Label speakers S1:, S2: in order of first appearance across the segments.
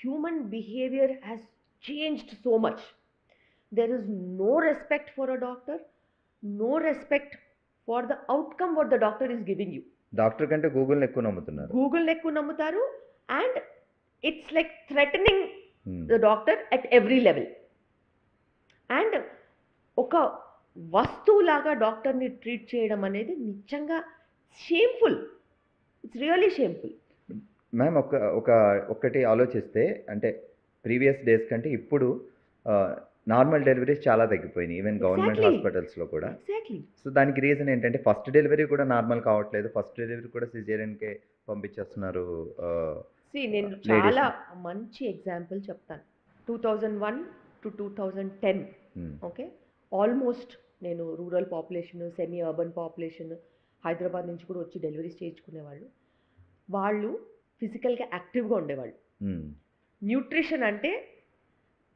S1: human behavior has changed so much. There is no respect for a doctor, no respect for the outcome what the doctor is giving you.
S2: Doctor కంటే గూగుల్ని ఎక్కువ నమ్ముతున్నారు
S1: Google ఎక్కువ నమ్ముతారు and it's like threatening
S2: Hmm.
S1: The doctor at every level and ఒక వస్తువులాగా డాక్టర్ని treat చేయడం అనేది నిజంగా shameful it's really shameful
S2: ma'am ఒక ఒక ఒక్కటి ఆలోచిస్తే అంటే ప్రీవియస్ డేస్ కంటే ఇప్పుడు నార్మల్ డెలివరీస్ చాలా తగ్గిపోయినాయి ఈవెన్ గవర్నమెంట్. హాస్పిటల్స్లో కూడా. సో దానికి రీజన్ ఏంటంటే ఫస్ట్ డెలివరీ కూడా నార్మల్ కావట్లేదు. ఫస్ట్ డెలివరీ కూడా సిజేరియన్కే పంపించేస్తున్నారు
S1: సి నేను. చాలా మంచి ఎగ్జాంపుల్ చెప్తాను. Two thousand one to two thousand ten okay? Almost నేను rural population semi urban population Hyderabad నుంచి కూడా వచ్చి డెలివరీస్ చేయించుకునేవాళ్ళు. వాళ్ళు ఫిజికల్గా యాక్టివ్గా ఉండేవాళ్ళు. న్యూట్రిషన్ అంటే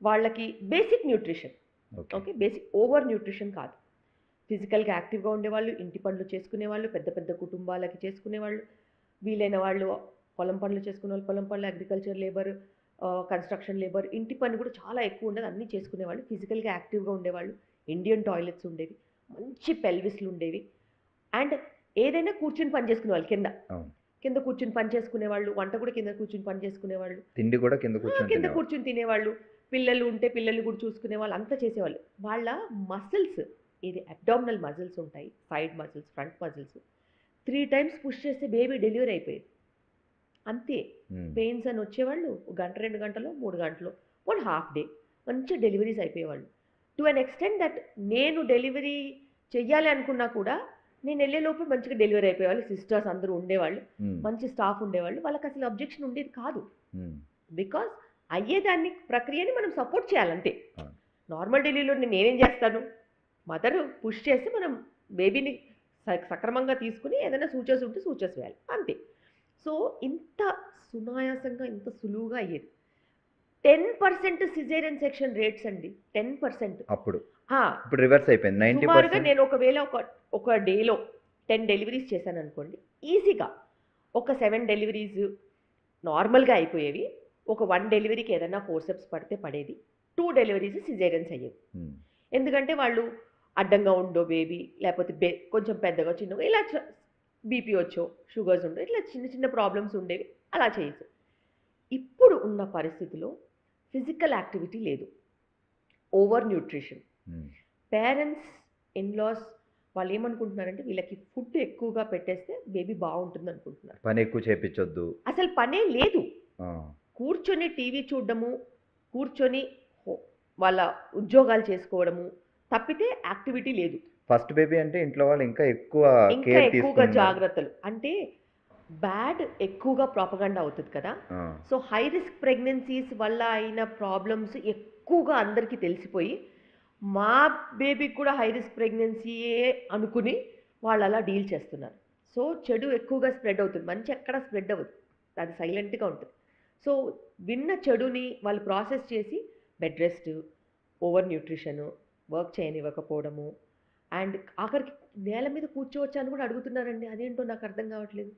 S1: వాళ్ళకి basic nutrition.
S2: Okay.
S1: Basic over nutrition కాదు. ఫిజికల్గా యాక్టివ్గా ఉండేవాళ్ళు ఇంటి పనులు చేసుకునేవాళ్ళు పెద్ద పెద్ద కుటుంబాలకి చేసుకునేవాళ్ళు. వీలైన వాళ్ళు పొలం పనులు చేసుకునే వాళ్ళు పొలం పనులు అగ్రికల్చర్ లేబర్ కన్స్ట్రక్షన్ లేబర్ ఇంటి పని కూడా చాలా ఎక్కువ ఉండేది అన్నీ చేసుకునేవాళ్ళు. ఫిజికల్గా యాక్టివ్గా ఉండేవాళ్ళు. ఇండియన్ టాయిలెట్స్ ఉండేవి మంచి పెల్విస్లు ఉండేవి. అండ్ ఏదైనా కూర్చుని పని చేసుకునేవాళ్ళు కింద.
S2: అవును.
S1: కింద కూర్చుని పని చేసుకునేవాళ్ళు వంట కూడా కింద కూర్చుని పని చేసుకునేవాళ్ళు.
S2: తిండి కూడా కింద కూర్చొని
S1: కింద. కూర్చుని తినేవాళ్ళు. పిల్లలు ఉంటే పిల్లలు కూడా చూసుకునే వాళ్ళు అంతా చేసేవాళ్ళు. వాళ్ళ మసిల్స్ ఇది అబ్డామినల్ మజిల్స్ ఉంటాయి side muscles front muscles three times push చేస్తే బేబీ డెలివరీ అయిపోయేది. అంతే. పెయిన్స్ అని వచ్చేవాళ్ళు గంట రెండు గంటలు మూడు గంటలు వన్ హాఫ్ డే మంచి డెలివరీస్ అయిపోయేవాళ్ళు. టు అన్ ఎక్స్టెంట్ దట్ నేను డెలివరీ చెయ్యాలి అనుకున్నా కూడా నేను వెళ్ళేలోపు మంచిగా డెలివరీ అయిపోయేవాళ్ళు సిస్టర్స్ అందరూ ఉండేవాళ్ళు. మంచి స్టాఫ్ ఉండేవాళ్ళు వాళ్ళకి అసలు అబ్జెక్షన్ ఉండేది కాదు. బికాస్ అయ్యేదాన్ని ప్రక్రియని మనం సపోర్ట్ చేయాలంతే. నార్మల్ డెలివరీలో నేను నేనేం చేస్తాను? మదర్ పుష్ చేసి మనం బేబీని సక్రమంగా తీసుకుని ఏదైనా సూచర్స్ ఉంటే సూచర్స్ వేయాలి అంతే. సో ఇంత సునాయాసంగా ఇంత సులువుగా అయ్యేది. Ten percent caesarean section rates అండి టెన్ పర్సెంట్.
S2: అప్పుడు. ఇప్పుడు రివర్స్ అయిపోయింది నైంటీ
S1: సుమారుగా
S2: పర్సెంట్
S1: నేను ఒకవేళ ఒక ఒక డేలో టెన్ డెలివరీస్ చేశాను అనుకోండి ఈజీగా ఒక సెవెన్ డెలివరీస్ నార్మల్గా అయిపోయేవి ఒక వన్ డెలివరీకి ఏదైనా ఫోర్సెప్స్ పడితే పడేది టూ డెలివరీస్ సిజేరియన్స్ అయ్యేవి. ఎందుకంటే వాళ్ళు అడ్డంగా ఉండో బేబీ లేకపోతే బే కొంచెం పెద్దగా చిన్నగా ఇలా బీపీ వచ్చో షుగర్స్ ఉండో ఇట్లా చిన్న చిన్న ప్రాబ్లమ్స్ ఉండేవి అలా చేయొచ్చు. ఇప్పుడు ఉన్న పరిస్థితిలో ఫిజికల్ యాక్టివిటీ లేదు. ఓవర్ న్యూట్రిషన్ పేరెంట్స్ ఇన్లాస్ వాళ్ళు ఏమనుకుంటున్నారంటే వీళ్ళకి ఫుడ్ ఎక్కువగా పెట్టేస్తే బేబీ బాగుంటుంది అనుకుంటున్నారు
S2: పని ఎక్కువ చేపించొద్దు
S1: అసలు పనే లేదు. కూర్చొని టీవీ చూడడము కూర్చొని వాళ్ళ ఉద్యోగాలు చేసుకోవడము తప్పితే యాక్టివిటీ లేదు.
S2: ఫస్ట్ బేబీ అంటే ఇంట్లో వాళ్ళు ఇంకా ఎక్కువ
S1: ఇంకా ఎక్కువగా జాగ్రత్తలు. అంటే బ్యాడ్ ఎక్కువగా ప్రాపగండా అవుతుంది కదా. సో హై రిస్క్ ప్రెగ్నెన్సీస్ వల్ల అయిన ప్రాబ్లమ్స్ ఎక్కువగా అందరికీ తెలిసిపోయి మా బేబీకి కూడా హై రిస్క్ ప్రెగ్నెన్సీయే అనుకుని వాళ్ళు అలా డీల్ చేస్తున్నారు. సో చెడు ఎక్కువగా స్ప్రెడ్ అవుతుంది. మంచి ఎక్కడ స్ప్రెడ్ అవ్వదు. అది సైలెంట్గా ఉంటుంది. సో విన్న చెడుని వాళ్ళు ప్రాసెస్ చేసి bed rest over nutrition work చేయనివ్వకపోవడము and ఆఖరికి నేల మీద కూర్చోవచ్చా అని కూడా అడుగుతున్నారండి. అదేంటో నాకు అర్థం కావట్లేదు.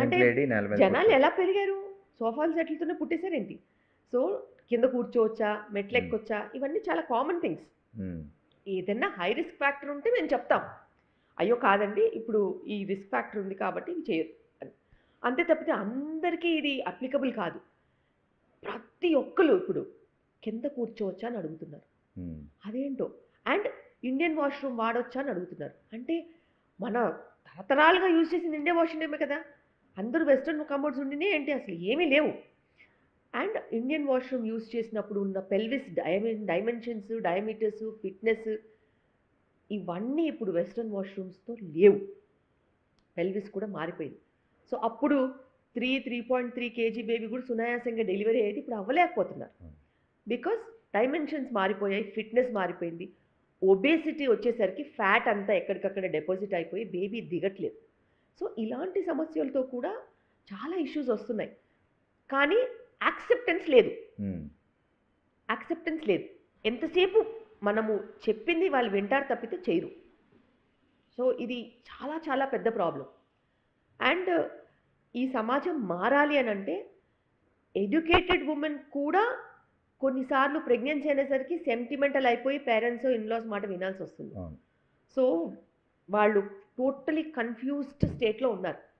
S1: అంటే జనాలు ఎలా పెరిగారు? సోఫాలు సెటిల్తోనే పుట్టేశారేంటి? సో కింద కూర్చోవచ్చా? మెట్లు. ఎక్కొచ్చా? ఇవన్నీ చాలా కామన్ థింగ్స్. ఏదైనా హై రిస్క్ ఫ్యాక్టర్ ఉంటే మేము చెప్తాం. అయ్యో కాదండి ఇప్పుడు ఈ రిస్క్ ఫ్యాక్టర్ ఉంది కాబట్టి ఇవి చేయొద్దు అని. అంతే తప్పితే అందరికీ ఇది అప్లికబుల్ కాదు. ప్రతి ఒక్కరు ఇప్పుడు కింద కూర్చోవచ్చా అని అడుగుతున్నారు. అదేంటో? అండ్ ఇండియన్ వాష్రూమ్ వాడొచ్చా అని అడుగుతున్నారు. అంటే మన తరతరాలుగా యూజ్ చేసింది ఇండియన్ వాష్రూమే కదా. అందరూ వెస్ట్రన్ కమోడ్స్ ఉండినే ఏంటి? అసలు ఏమీ లేవు. అండ్ ఇండియన్ వాష్రూమ్ యూజ్ చేసినప్పుడు ఉన్న పెల్విస్ డైమె డైమెన్షన్స్ డయామీటర్స్ ఫిట్నెస్ ఇవన్నీ ఇప్పుడు వెస్ట్రన్ వాష్రూమ్స్తో లేవు. పెల్విస్ కూడా మారిపోయింది. సో అప్పుడు three three point three KG baby కూడా సునాయాసంగా డెలివరీ అయ్యేది ఇప్పుడు అవ్వలేకపోతున్నారు. బికాస్ డైమెన్షన్స్ మారిపోయాయి ఫిట్నెస్ మారిపోయింది. ఒబేసిటీ వచ్చేసరికి ఫ్యాట్ అంతా ఎక్కడికక్కడ డిపాజిట్ అయిపోయి బేబీ దిగట్లేదు. సో ఇలాంటి సమస్యలతో కూడా చాలా ఇష్యూస్ వస్తున్నాయి. కానీ యాక్సెప్టెన్స్ లేదు. యాక్సెప్టెన్స్ లేదు. ఎంతసేపు మనము చెప్పింది వాళ్ళు వింటారు తప్పితే చేయరు. సో ఇది చాలా చాలా పెద్ద ప్రాబ్లం. అండ్ ఈ సమాజం మారాలి అని అంటే ఎడ్యుకేటెడ్ ఉమెన్ కూడా కొన్నిసార్లు ప్రెగ్నెన్సీ అనేసరికి సెంటిమెంటల్ అయిపోయి పేరెంట్స్ ఇన్లాస్ మాట వినాల్సి వస్తుంది. సో వాళ్ళు టోటలీ కన్ఫ్యూజ్డ్ స్టేట్లో ఉన్నారు.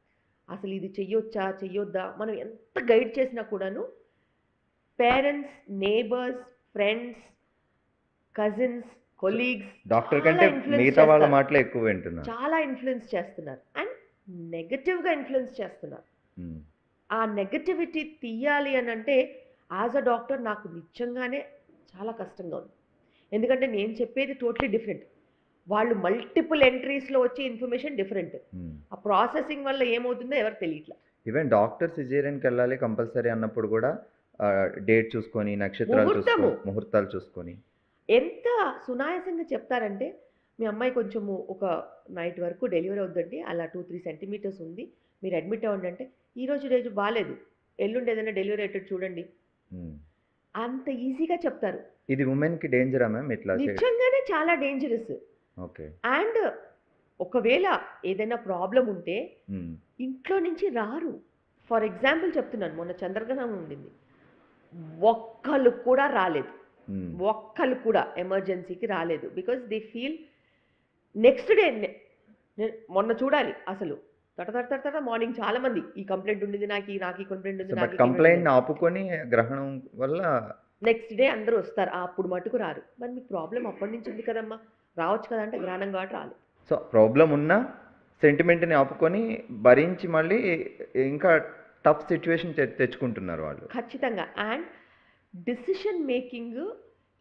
S1: అసలు ఇది చెయ్యొచ్చా చెయ్యొద్దా? మనం ఎంత గైడ్ చేసినా కూడాను parents neighbours friends cousins colleagues
S2: doctor కంటే మిగతా వాళ్ళ. మాటలే ఎక్కువ వింటున్నారు.
S1: చాలా ఇన్ఫ్లుయెన్స్ చేస్తున్నారు. అండ్ నెగటివ్గా ఇన్ఫ్లుయెన్స్ చేస్తున్నారు. ఆ నెగటివిటీ తీయాలి అని అంటే యాజ్ అ డాక్టర్ నాకు నిజంగానే చాలా కష్టంగా ఉంది. ఎందుకంటే నేను చెప్పేది టోటలీ డిఫరెంట్. వాళ్ళు మల్టిపుల్ ఎంట్రీస్లో వచ్చే ఇన్ఫర్మేషన్ డిఫరెంట్. ఆ ప్రాసెసింగ్ వల్ల ఏమవుతుందో ఎవరు తెలియట్లా.
S2: ఈవెన్ డాక్టర్ సిజేరియన్కి వెళ్ళాలి కంపల్సరీ అన్నప్పుడు కూడా డేట్ చూసుకొని నక్షత్రాలు. చూసుకొని ముహూర్తాలు చూసుకొని.
S1: ఎంత సునాయాసంగా చెప్తారంటే మీ అమ్మాయి కొంచెము ఒక నైట్ వరకు డెలివరీ అవుద్దండి అలా టూ త్రీ సెంటీమీటర్స్ ఉంది మీరు అడ్మిట్ అవ్వండి అంటే ఈ రోజు రోజు బాగాలేదు ఎల్లుండి ఏదైనా డెలివరీ అయ్యేటట్టు చూడండి.
S2: ఉమ్.
S1: అంత ఈజీగా చెప్తారు.
S2: ఇది ఉమెన్కి డేంజరా మ్యామ్ ఇట్లా
S1: నిజంగానే చాలా డేంజరస్
S2: ఓకే
S1: అండ్ ఒకవేళ ఏదైనా ప్రాబ్లం ఉంటే ఇంట్లో నుంచి రారు. ఫర్ ఎగ్జాంపుల్ చెప్తున్నాను మొన్న చంద్రగ్రహణం ఉండింది. ఒక్కళ్ళు కూడా రాలేదు. ఒక్కళ్ళు కూడా ఎమర్జెన్సీకి రాలేదు. Because they feel next day మొన్న చూడాలి అసలు. తట తట తట తట మార్నింగ్ చాలా మంది ఈ కంప్లైంట్ ఉండింది నాకు ఈ- నాకు ఈ కంప్లైంట్ ఉంది
S2: కంప్లైంట్ ఆపుకొని గ్రహణం వల్ల
S1: నెక్స్ట్ డే అందరూ వస్తారు అప్పుడు మటుకు రారు. మరి మీకు ప్రాబ్లం అప్పటి నుంచి ఉంది కదమ్మా. రావచ్చు కదా అంటే గ్రహణం కాబట్టి రాలేదు.
S2: సో ప్రాబ్లం ఉన్నా సెంటిమెంట్ని ఆపుకొని భరించి మళ్ళీ ఇంకా టఫ్ సిచ్యువేషన్ తెచ్చుకుంటున్నారు వాళ్ళు.
S1: ఖచ్చితంగా. అండ్ డిసిషన్ మేకింగ్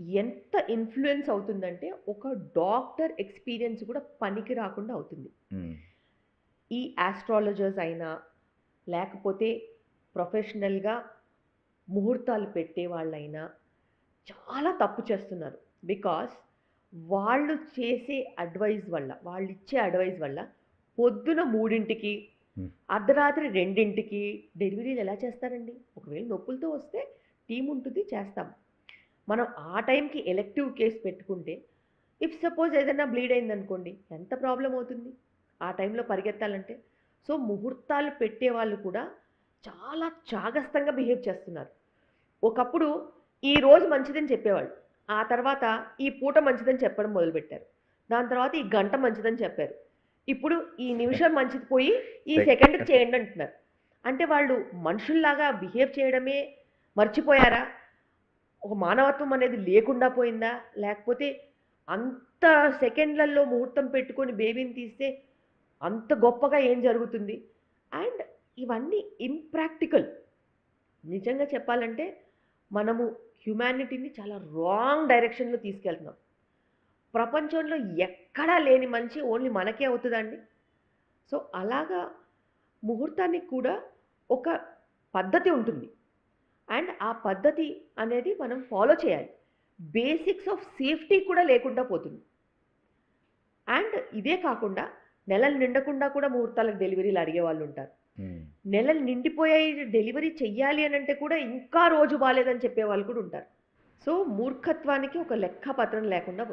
S1: ఎంత ఇన్ఫ్లుయెన్స్ అవుతుందంటే ఒక డాక్టర్ ఎక్స్పీరియన్స్ కూడా పనికి రాకుండా అవుతుంది. ఈ ఆస్ట్రాలజర్స్ అయినా లేకపోతే ప్రొఫెషనల్గా ముహూర్తాలు పెట్టే వాళ్ళైనా చాలా తప్పు చేస్తున్నారు. బికాస్ వాళ్ళు చేసే అడ్వైస్ వల్ల వాళ్ళు ఇచ్చే అడ్వైస్ వల్ల పొద్దున మూడింటికి. అర్ధరాత్రి రెండింటికి డెలివరీలు ఎలా చేస్తారండి? ఒకవేళ నొప్పులతో వస్తే టీం ఉంటుంది చేస్తాం. మనం ఆ టైంకి ఎలెక్టివ్ కేసు పెట్టుకుంటే ఇఫ్ సపోజ్ ఏదైనా బ్లీడ్ అయిందనుకోండి ఎంత ప్రాబ్లం అవుతుంది? ఆ టైంలో పరిగెత్తాలంటే? సో ముహూర్తాలు పెట్టే వాళ్ళు కూడా చాలా చాగస్తంగా బిహేవ్ చేస్తున్నారు. ఒకప్పుడు ఈ రోజు మంచిదని చెప్పేవాళ్ళు. ఆ తర్వాత ఈ పూట మంచిదని చెప్పడం మొదలుపెట్టారు. దాని తర్వాత ఈ గంట మంచిదని చెప్పారు. ఇప్పుడు ఈ నిమిషం మంచిది పోయి ఈ సెకండ్కి చేయండి అంటున్నారు. అంటే వాళ్ళు మనుషుల్లాగా బిహేవ్ చేయడమే మర్చిపోయారా? ఒక మానవత్వం అనేది లేకుండా పోయిందా? లేకపోతే అంత సెకండ్లలో ముహూర్తం పెట్టుకొని బేబీని తీస్తే అంత గొప్పగా ఏం జరుగుతుంది? అండ్ ఇవన్నీ ఇంప్రాక్టికల్ నిజంగా చెప్పాలంటే మనము హ్యుమానిటీని చాలా రాంగ్ డైరెక్షన్లో తీసుకెళ్తున్నాం. ప్రపంచంలో ఎక్కడా లేని మంచి ఓన్లీ మనకే అవుతుందండి. సో అలాగా ముహూర్తానికి కూడా ఒక పద్ధతి ఉంటుంది. అండ్ ఆ పద్ధతి అనేది మనం ఫాలో చేయాలి. బేసిక్స్ ఆఫ్ సేఫ్టీ కూడా లేకుండా పోతుంది. అండ్ ఇదే కాకుండా నెలలు నిండకుండా కూడా ముహూర్తాలకు డెలివరీలు అడిగే వాళ్ళు ఉంటారు. నెలలు నిండిపోయాయి డెలివరీ చెయ్యాలి అని అంటే కూడా ఇంకా రోజు బాగాలేదని చెప్పే వాళ్ళు కూడా ఉంటారు. సో మూర్ఖత్వానికి ఒక లెక్క పత్రం లేకుండా